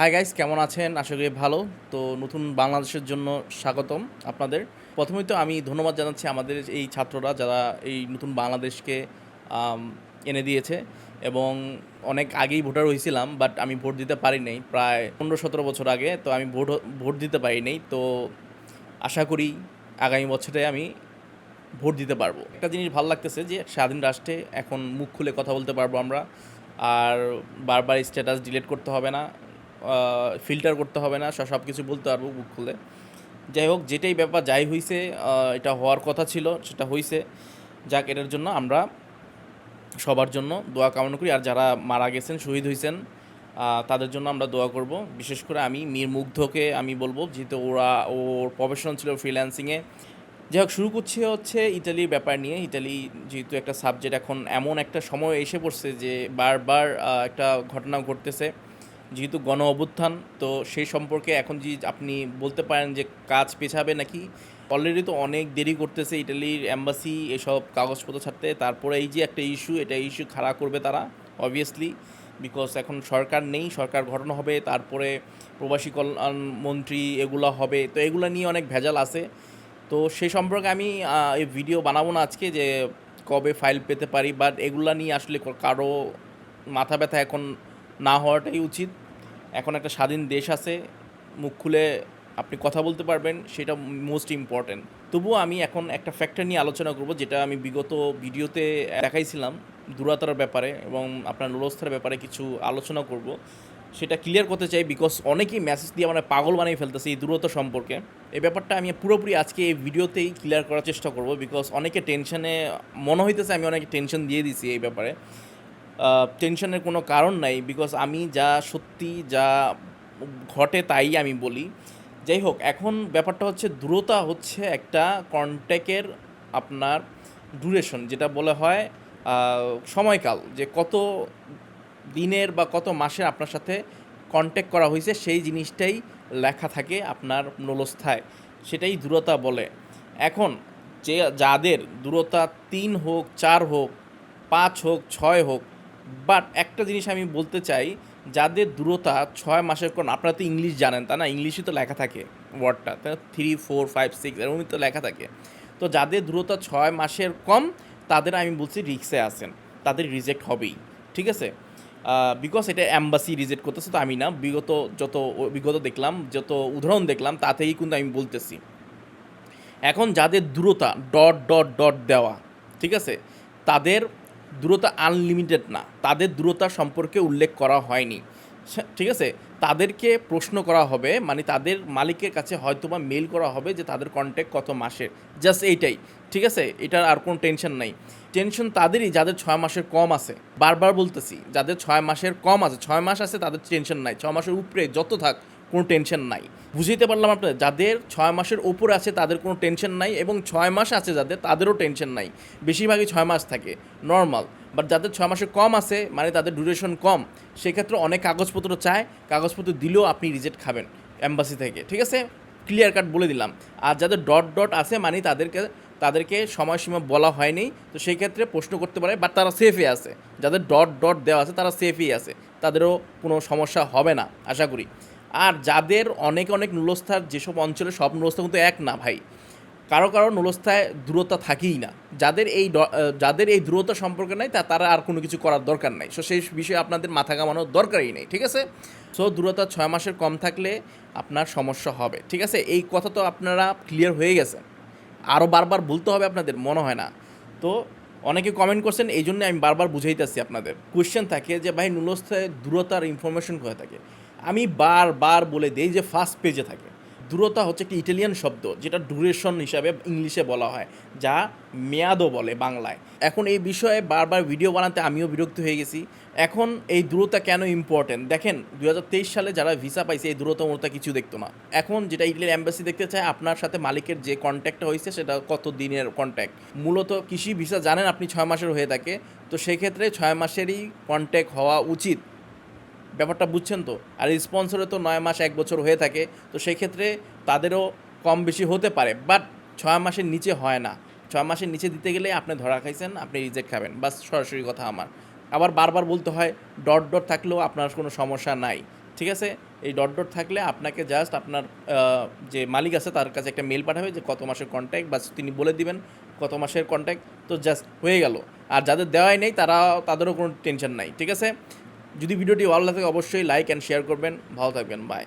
Hi guys কেমন আছেন? আশা করি ভালো। তো নতুন বাংলাদেশের জন্য স্বাগতম আপনাদের। প্রথমেই তো আমি ধন্যবাদ জানাচ্ছি আমাদের এই ছাত্ররা যারা এই নতুন বাংলাদেশকে এনে দিয়েছে। এবং অনেক আগেই ভোটার হয়েছিলাম বাট আমি ভোট দিতে পারি নাই। প্রায় পনেরো সতেরো বছর আগে, তো আমি ভোট ভোট দিতে পারি নাই। তো আশা করি আগামী বছরে আমি ভোট দিতে পারব। একটা জিনিস ভালো লাগতেছে যে স্বাধীন রাষ্ট্রে এখন মুখ খুলে কথা বলতে পারব আমরা। আর বারবার স্ট্যাটাস ডিলিট করতে হবে না। ফিল্টার করতে হবে না সব কিছু বলতে পারব মুখ খুলে। যাই হোক, যেটাই ব্যাপার যাই হয়েছে এটা হওয়ার কথা ছিল, সেটা হয়েছে যাক, এটার জন্য আমরা সবার জন্য দোয়া কামনা করি। আর যারা মারা গেছেন, শহীদ হয়েছেন তাদের জন্য আমরা দোয়া করব। বিশেষ করে আমি, মীর মুগ্ধকে আমি বলব, যেহেতু ওরা, ওর প্রফেশন ছিল ফ্রিল্যান্সিংয়ে যাই হোক, শুরু করছে হচ্ছে ইতালির ব্যাপার নিয়ে। ইতালি যেহেতু একটা সাবজেক্ট এখন এমন একটা সময় এসে পড়ছে যে বারবার একটা ঘটনা ঘটতেছে। যেহেতু গণ অভ্যুত্থান, তো সেই সম্পর্কে এখন যে আপনি বলতে পারেন যে কাজ পেছাবে নাকি? অলরেডি তো অনেক দেরি করতেছে ইটালির অ্যাম্বাসি এসব কাগজপত্র ছাড়তে। তারপরে এই যে একটা ইস্যু এটা ইস্যু খাড়া করবে তারা অবভিয়াসলি বিকজ এখন সরকার নেই, সরকার গঠন হবে, তারপরে প্রবাসী কল্যাণ মন্ত্রী এগুলো হবে। তো এগুলো নিয়ে অনেক ভেজাল আছে। তো সে সম্পর্কে আমি এই ভিডিও বানাবো না আজকে যে কবে ফাইল পেতে পারি বাট এগুলা নিয়ে আসলে কারও মাথা ব্যথা এখন না হওয়াটাই উচিত। এখন একটা স্বাধীন দেশ আছে, মুখ খুলে আপনি কথা বলতে পারবেন, সেটা মোস্ট ইম্পর্ট্যান্ট তবুও আমি এখন একটা ফ্যাক্টর নিয়ে আলোচনা করব, যেটা আমি বিগত ভিডিওতে দেখাইছিলাম দূরতার ব্যাপারে এবং আপনার লোলস্থার ব্যাপারে কিছু আলোচনা করব। সেটা ক্লিয়ার করতে চাই বিকজ অনেকেই মেসেজ দিয়ে আমরা পাগল বানিয়ে ফেলতেছে এই দূরত্ব সম্পর্কে। এই ব্যাপারটা আমি পুরোপুরি আজকে এই ভিডিওতেই ক্লিয়ার করার চেষ্টা করব বিকজ অনেকে টেনশনে মনে হইতেছে আমি অনেকে টেনশন দিয়ে দিছি এই ব্যাপারে। টেনশনের কোনো কারণ নাই বিকজ আমি যা সত্যি যা ঘটে তাই আমি বলি। যাই হোক, এখন ব্যাপারটা হচ্ছে দূরতা হচ্ছে একটা কন্ট্যাক্টের আপনার ডুরেশন যেটা বলা হয় সময়কাল, যে কত দিনের বা কত মাসের আপনার সাথে কন্ট্যাক্ট করা হয়েছে, সেই জিনিসটাই লেখা থাকে আপনার নলস্থায় সেটাই দূরতা বলে। এখন যে যাদের দূরতা তিন হোক, চার হোক, পাঁচ হোক, ছয় হোক বাট একটা জিনিস আমি বলতে চাই, যাদের দূরতা ছয় মাসের কোন, আপনারা তো ইংলিশ জানেন তা না? ইংলিশে তো লেখা থাকে ওয়ার্ডটা থ্রি ফোর ফাইভ সিক্স এরকমই তো লেখা থাকে। তো যাদের দূরতা ছয় মাসের কম, তাদের আমি বলছি রিক্সে আসেন তাদের রিজেক্ট হবেই, ঠিক আছে? বিকজ এটা অ্যাম্বাসি রিজেক্ট করতেছে তো আমি না। বিগত যত, বিগত দেখলাম, যত উদাহরণ দেখলাম, তাতেই কিন্তু আমি বলতেছি। এখন যাদের দূরতা ডট ডট ডট দেওয়া, ঠিক আছে? তাদের দূরতা আনলিমিটেড না। তাদের দূরতা সম্পর্কে উল্লেখ করা হয়নি। ঠিক আছে? তাদেরকে প্রশ্ন করা হবে মানে তাদের মালিকের কাছে হয়তো বা মেল করা হবে যে তাদের কন্ট্যাক্ট কত মাসের। জাস্ট এইটাই। ঠিক আছে? এটার আর কোনো টেনশন নাই। টেনশন তাদেরই, যাদের ছয় মাসের কম আছে। বারবার বলতেছি, যাদের ছয় মাসের কম আছে, ছয় মাস আছে তাদের টেনশন নাই। ছয় মাসের উপরে যত থাক কোনো টেনশন নাই। বুঝাইতে পারলাম আপনার যাদের ছয় মাসের ওপর আছে তাদের কোনো টেনশন নাই এবং ছয় মাস আছে যাদের, তাদেরও টেনশন নাই। বেশিরভাগই ছয় মাস থাকে নর্মাল বাট যাদের ছয় মাসের কম আছে মানে তাদের ডিউরেশন কম, সেক্ষেত্রে অনেক কাগজপত্র চায়, কাগজপত্র দিলেও আপনি রিজেক্ট খাবেন অ্যাম্বাসি থেকে। ঠিক আছে? ক্লিয়ার কাট বলে দিলাম। আর যাদের ডট ডট আছে মানে তাদেরকে তাদেরকে সময়সীমা বলা হয়নি, তো সেই ক্ষেত্রে প্রশ্ন করতে পারে বাট তারা সেফে আছে। যাদের ডট ডট দেওয়া আছে, তারা সেফই আছে। তাদেরও কোনো সমস্যা হবে না, আশা করি। আর যাদের অনেক অনেক নুলস্থার যেসব অঞ্চলে সব নুলস্থা কিন্তু এক না ভাই, কারও কারও নুলস্থায় দূরতা থাকেই না। যাদের এই যাদের এই দূরতা সম্পর্কে নাই, তা, তারা আর কোনো কিছু করার দরকার নাই। সো সেই বিষয়ে আপনাদের মাথা কামানোর দরকারই নেই, ঠিক আছে? সো দূরতা ছয় মাসের কম থাকলে আপনার সমস্যা হবে, ঠিক আছে? এই কথা তো আপনারা ক্লিয়ার হয়ে গেছে। আরও বারবার বলতে হবে আপনাদের, মনে হয় না। তো অনেকে কমেন্ট করছেন, এই জন্য আমি বারবার বুঝাইতেছি আপনাদের। কোয়েশ্চেন থাকে যে, ভাই, নুলস্থায় দূরতার ইনফরমেশন কোথায় থাকে? আমি বারবার বলে দিই যে ফার্স্ট পেজে থাকে। দূরতা হচ্ছে একটি ইটালিয়ান শব্দ, যেটা ডুরেশন হিসাবে ইংলিশে বলা হয়, যা মেয়াদও বলে বাংলায়। এখন এই বিষয়ে বারবার ভিডিও বানাতে আমিও বিরক্ত হয়ে গেছি। এখন এই দূরতা কেন ইম্পর্টেন্ট দেখেন দু হাজার তেইশ সালে যারা ভিসা পাইছে, এই দূরতা মূরতা কিছু দেখতো না। এখন যেটা ইটালিয়ান অ্যাম্বাসি দেখতে চায়, আপনার সাথে মালিকের যে কন্ট্যাক্টটা হয়েছে, সেটা কত দিনের কন্ট্যাক্ট মূলত কৃষি ভিসা জানেন আপনি ছয় মাসের হয়ে থাকে, তো সেক্ষেত্রে ছয় মাসেরই কন্ট্যাক্ট হওয়া উচিত। ব্যাপারটা বুঝছেন তো? আর স্পন্সরে তো নয় মাস, এক বছর হয়ে থাকে, তো সেক্ষেত্রে তাদেরও কম বেশি হতে পারে। বাট ছয় মাসের নিচে হয় না। ছয় মাসের নিচে দিতে গেলে আপনি ধরা খাইছেন, আপনি রিজেক্ট খাবেন। বাস সরাসরি কথা আমার। আবার বারবার বলতে হয় ডট ডট থাকলেও আপনার কোনো সমস্যা নাই। ঠিক আছে? এই ডট ডট থাকলে আপনাকে জাস্ট আপনার যে মালিক আছে, তার কাছে একটা মেল পাঠাবে যে কত মাসের কন্ট্যাক্ট বা তিনি বলে দিবেন কত মাসের কন্ট্যাক্ট তো জাস্ট হয়ে গেল। আর যাদের দেওয়াই নেই তারা তাদেরও কোনো টেনশন নাই। ঠিক আছে? যদি ভিডিওটি ভালো লাগে অবশ্যই লাইক অ্যান্ড শেয়ার করবেন। ভালো থাকবেন। বাই